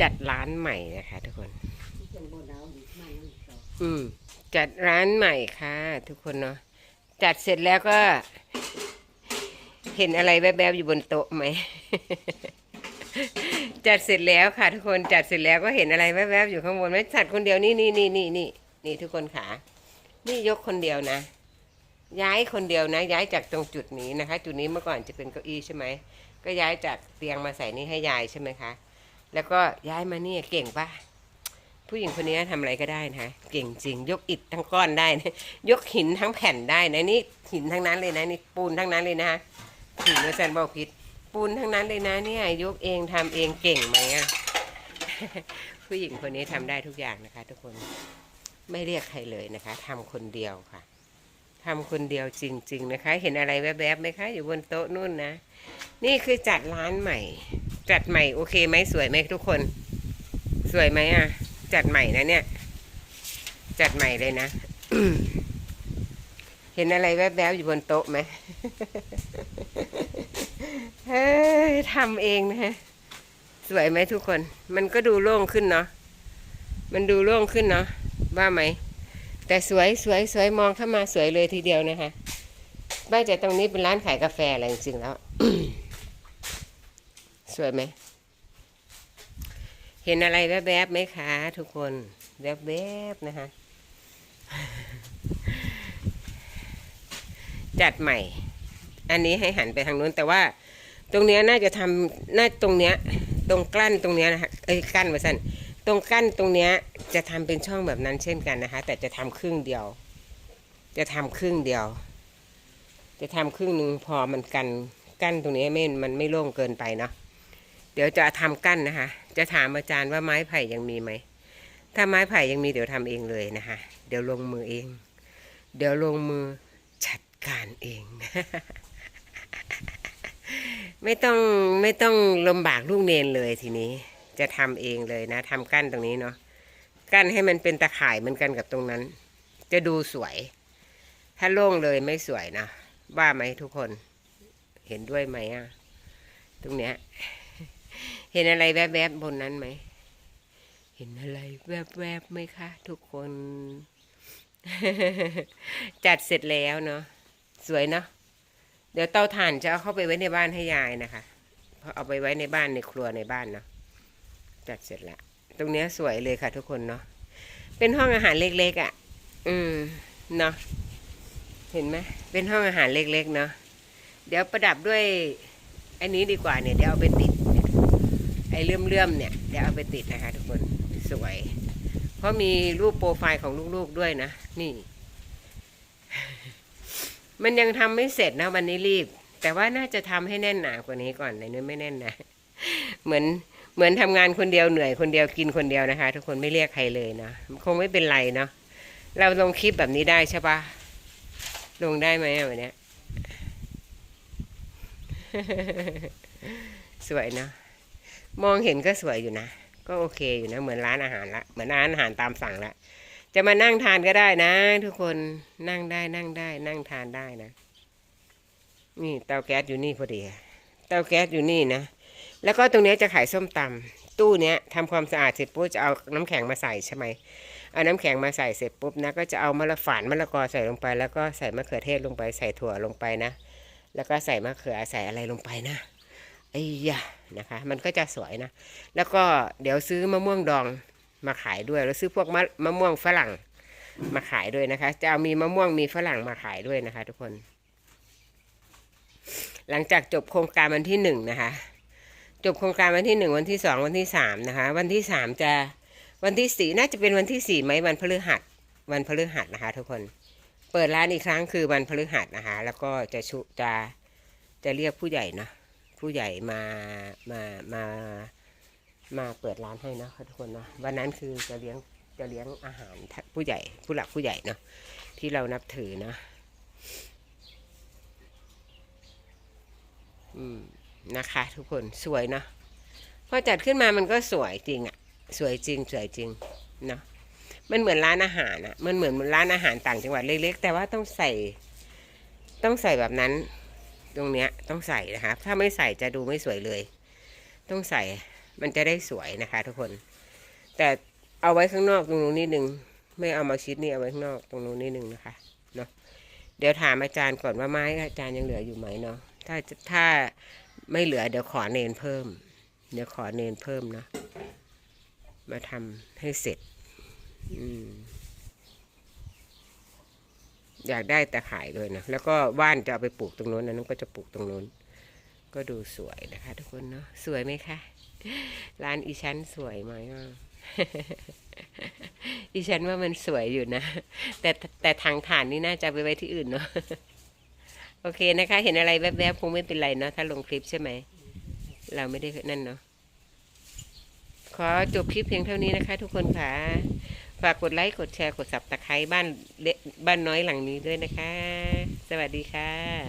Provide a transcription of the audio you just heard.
จัดร้านใหม่นะคะ ทุกคน อืมจัดร้านใหม่ค่ะ ทุกคนเนาะจัดเสร็จแล้วก็ เห็นอะไรแวบๆอยู่บนโต๊ะไหม จัดเสร็จแล้วค่ะ ทุกคนจัดเสร็จแล้วก็เห็นอะไรแวบๆอยู่ข้างบนไหมจัดคนเดียวนี่นี่นี่นี่นี่นี่ทุกคนขานี่ยกคนเดียวนะย้ายคนเดียวนะ ย้ายจากตรงจุดนี้นะคะ จุดนี้เมื่อก่อนจะเป็นเก้าอี้ใช่ไหมก็ย้ายจากเตียงมาใส่นี่ให้ยายใช่ไหมคะ แล้วก็ย้ายมาเนี่ยเก่งปะผู้หญิงคนนี้ทำอะไรก็ได้นะเก่งจริง ยกอิฐทั้งก้อนได้นะยกหินทั้งแผ่นได้นะนี่หินทั้งนั้นเลยนะนี่ปูนทั้งนั้นเลยนะหินแซนบอกพิษปูนทั้งนั้นเลยนะเนี่ยยกเองทำเองเก่งไหมอะผู้หญิงคนนี้ทำได้ทุกอย่างนะคะ ทุกคนไม่เรียกใครเลยนะคะทำคนเดียวค่ะทำคนเดียวจริง ๆ นะคะ เห็นอะไรแวบๆไหมคะ อยู่บนโต๊ะนู่นนะ นี่คือจัดร้านใหม่ จัดใหม่โอเคไหมสวยไหมทุกคน สวยไหมอะ จัดใหม่นะเนี่ย จัดใหม่เลยนะ เห็นอะไรแวบๆอยู่บนโต๊ะไหมเฮ้ยทำเองนะฮะสวยไหมทุกคน มันก็ดูโล่งขึ้นเนาะ มันดูโล่งขึ้นเนาะ ว่าไหม แต่สวยสวยสวยมองเข้ามาสวยเลยทีเดียวนะคะบ้านจากตรงนี้เป็นร้านขายกาแฟอะไรจริงๆแล้ว สวยไหม เห็นอะไรแวบๆไหมคะทุกคนแวบๆนะคะ จัดใหม่ อันนี้ให้หันไปทางนู้น แต่ว่าตรงเนี้ยน่าจะทำน่าตรงเนี้ย ตรงกลั้นตรงเนี้ยนะคะเอ้ยกั้นมาสั้นตรงกั้นตรงเนี้ยจะทำเป็นช่องแบบนั้นเช่นกันนะคะ แต่จะทำครึ่งเดียว จะทำครึ่งเดียว จะทำครึ่งหนึ่งพอมันกันกั้นตรงนี้ไม่มันไม่โล่งเกินไปเนาะ ดี๋ยวจะทำกั้นนะคะ จะถามอาจารย์ว่าไม้ไผ่ยังมีไหม ถ้าไม้ไผ่ยังมีเดี๋ยวทำเองเลยนะคะ เดี๋ยวลงมือเอง เดี๋ยวลงมือจัดการเอง ไม่ต้องไม่ต้องลำบากลูกเนนเลยทีนี้ จะทำเองเลยนะทำกั้นตรงนี้เนาะ กั้นให้มันเป็นตะข่ายเหมือนกันกับตรงนั้น จะดูสวย ถ้าโล่งเลยไม่สวยนะ ว่าไหมทุกคน เห็นด้วยไหมอะ ตรงเนี้ย ห็นอะไรแวบๆบนนั้นไหม เห็นอะไรแวบๆไหมคะ ทุกคน จัดเสร็จแล้วเนาะสวยเนาะเดี๋ยวเตาถ่านจะเอาเข้าไปไว้ในบ้านให้ยายนะคะเพราะเอาไปไว้ในบ้านในครัวในบ้านเนาะจัดเสร็จแล้วตรงเนี้ยสวยเลยค่ะ ทุกคนเนาะเป็นห้องอาหารเล็กๆอะ่ะ อืมเนาะเห็นไหมเป็นห้องอาหารเล็กๆเนาะเดี๋ยวประดับด้วยอันนี้ดีกว่าเนี่ยเดี๋ยวเอาไปติด อ้เลื่อมๆเนี่ยเดี๋ยวเอาไปติดนะคะทุกคนสวย เพราะมีรูปโปรไฟล์ของลูกๆด้วยนะ นี่ มันยังทำไม่เสร็จนะวันนี้รีบ แต่ว่าน่าจะทำให้แน่นหนากว่านี้ก่อนในนี้ไม่แน่นนะเหมือนเหมือนทำงานคนเดียวเหนื่อยคนเดียวกินคนเดียวนะคะ ทุกคนไม่เรียกใครเลยนะคงไม่เป็นไรเนาะเราลงคลิปแบบนี้ได้ใช่ปะลงได้ไหมวันนี้สวยเนาะ มองเห็นก็สวยอยู่นะ ก็โอเคอยู่นะ เหมือนร้านอาหารละ เหมือนร้านอาหารตามสั่งละ จะมานั่งทานก็ได้นะ ทุกคน นั่งได้นั่งได้ นั่งทานได้นะ นี่เตาแก๊สอยู่นี่พอดี เตาแก๊สอยู่นี่นะ แล้วก็ตรงนี้จะขายส้มตำตู้เนี้ยทำความสะอาดเสร็จปุ๊บจะเอาน้ำแข็งมาใส่ใช่ไหมเอาน้ำแข็งมาใส่เสร็จปุ๊บนะ ก็จะเอามะละฝานมะละกอใส่ลงไป แล้วก็ใส่มะเขือเทศลงไป ใส่ถั่วลงไปนะ แล้วก็ใส่มะเขือใส่อะไรลงไปนะ ไอ้ยะนะคะ มันก็จะสวยนะ แล้วก็เดี๋ยวซื้อมะม่วงดองมาขายด้วย แล้วซื้อพวกมะมะม่วงฝรั่งมาขายด้วยนะคะ จะเอามีมะม่วงมีฝรั่งมาขายด้วยนะคะ ทุกคน หลังจากจบโครงการวันที่หนึ่งนะคะ จบโครงการวันที่หนึ่งวันที่สองวันที่สามนะคะ วันที่สามจะวันที่สี่น่าจะเป็นวันที่สี่ไหมวันพฤหัส วันพฤหัสนะคะ ทุกคน เปิดร้านอีกครั้งคือวันพฤหัสนะคะ แล้วก็จะชุจะจะเรียกผู้ใหญ่เนาะ ผู้ใหญ่มามามามาเปิดร้านให้นะทุกคนนะวันนั้นคือจะเลี้ยงจะเลี้ยงอาหารผู้ใหญ่ผู้หลักผู้ใหญ่เนาะที่เรานับถือนะ อืมนะคะ ทุกคนสวยเนาะพอจัดขึ้นมามันก็สวยจริงอะสวยจริงสวยจริงเนาะมันเหมือนร้านอาหารอะมันเหมือนร้านอาหารต่างจังหวัดเล็กๆ แต่ว่าต้องใส่ ต้องใส่แบบนั้น ตรงเนี้ยต้องใส่นะคะถ้าไม่ใส่จะดูไม่สวยเลย ต้องใส่มันจะได้สวยนะคะ ทุกคน แต่เอาไว้ข้างนอกตรงนู้นนิดนึงไม่เอามาชิดนี่เอาไว้ข้างนอกตรงนู้นนิดนึงนะคะเนาะเดี๋ยวถามอาจารย์ก่อนว่าไม้อาจารย์ยังเหลืออยู่ไหมเนาะถ้าถ้าไม่เหลือเดี๋ยวขอเนนเพิ่ม เดี๋ยวขอเนนเพิ่มเนาะมาทำให้เสร็จ อืม อยากได้แต่ขายด้วยนะ แล้วก็ว่านจะเอาไปปลูกตรงโน้นนะน้องก็จะปลูกตรงโน้น ก็ดูสวยนะคะ ทุกคนเนาะสวยไหมคะ ร้านอีชั้นสวยไหมอะอีชั้นว่ามันสวยอยู่นะ แต่แต่ทางฐานนี่น่าจะไปไว้ที่อื่นเนาะโอเคนะคะ เห็นอะไรแวบๆคงไม่เป็นไรเนาะถ้าลงคลิปใช่ไหม เราไม่ได้นั่นเนาะ ขอจบคลิปเพียงเท่านี้นะคะ ทุกคนค่ะ ฝากกดไลค์ กดแชร์ กดสับตะไคร้บ้านเล็กบ้านน้อยหลังนี้ด้วยนะคะ สวัสดีค่ะ